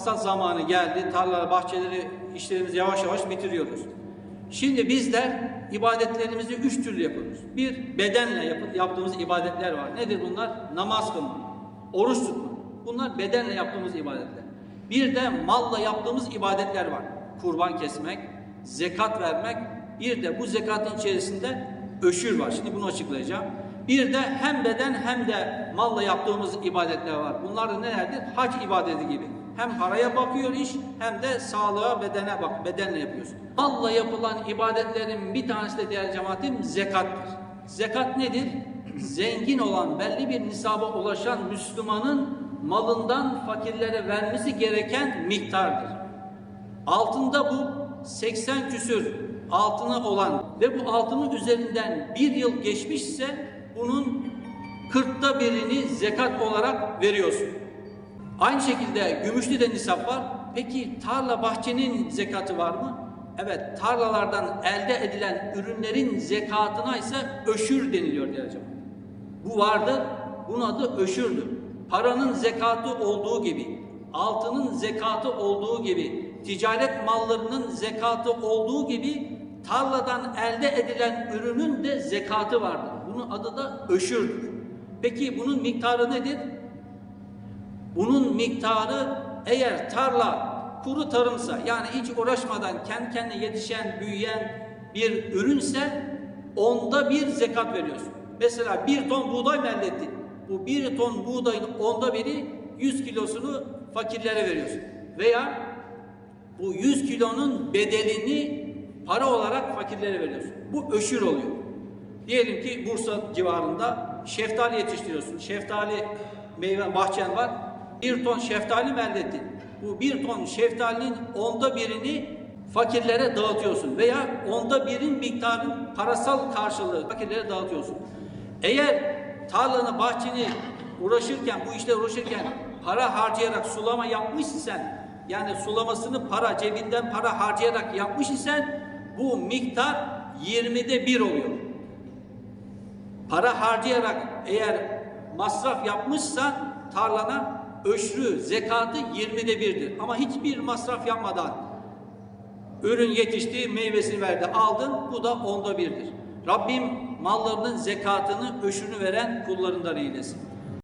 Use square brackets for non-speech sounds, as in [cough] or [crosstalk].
Hasat zamanı geldi. Tarlalar, bahçeleri, işlerimizi yavaş yavaş bitiriyoruz. Şimdi bizler ibadetlerimizi üç türlü yapıyoruz. Bir, bedenle yap- yaptığımız ibadetler var. Nedir bunlar? Namaz kılmak, oruç tutmak. Bunlar bedenle yaptığımız ibadetler. Bir de malla yaptığımız ibadetler var. Kurban kesmek, zekat vermek. Bir de bu zekatın içerisinde öşür var. Şimdi bunu açıklayacağım. Bir de hem beden hem de malla yaptığımız ibadetler var. Bunlar da nelerdir? Hac ibadeti gibi. Hem paraya bakıyor iş hem de sağlığa bedene bak bedenle yapıyorsun. Malla yapılan ibadetlerin bir tanesi de değerli cemaatim zekattır. Zekat nedir? [clears throat] Zengin olan belli bir nisaba ulaşan Müslümanın malından fakirlere vermesi gereken miktardır. Altında bu 80 küsür altına olan ve bu altının üzerinden bir yıl geçmişse bunun kırkta birini zekat olarak veriyorsun. Aynı şekilde gümüşlü de nisap var. Peki tarla bahçenin zekatı var mı? Evet tarlalardan elde edilen ürünlerin zekatına ise öşür deniliyor diyeceğim. Bu vardır. Bunun adı öşürdür. Paranın zekatı olduğu gibi, altının zekatı olduğu gibi, ticaret mallarının zekatı olduğu gibi tarladan elde edilen ürünün de zekatı vardır. Bunun adı da öşürdür. Peki bunun miktarı nedir? Bunun miktarı eğer tarla kuru tarımsa yani hiç uğraşmadan kendi kendine yetişen, büyüyen bir ürünse onda bir zekat veriyorsun. Mesela bir ton buğday mı? Bu bir ton buğdayın onda biri 100 kilosunu fakirlere veriyorsun. Veya bu 100 kilonun bedelini para olarak fakirlere veriyorsun. Bu öşür oluyor. Diyelim ki Bursa civarında şeftali yetiştiriyorsun. Şeftali meyve bahçen var. Bir ton şeftali mi elde ettin? Bu bir ton şeftalinin onda birini fakirlere dağıtıyorsun. Veya onda birin miktarın parasal karşılığı fakirlere dağıtıyorsun. Eğer tarlanı, bahçeni uğraşırken, bu işle uğraşırken para harcayarak sulama yapmışsan, yani sulamasını para, cebinden para harcayarak yapmış isen bu miktar 20'de 1 oluyor. Para harcayarak eğer masraf yapmışsan tarlana öşrü, zekatı 20'de birdir. Ama hiçbir masraf yapmadan ürün yetişti, meyvesini verdi, aldın. Bu da onda birdir. Rabbim mallarının zekatını, öşünü veren kullarından eylesin.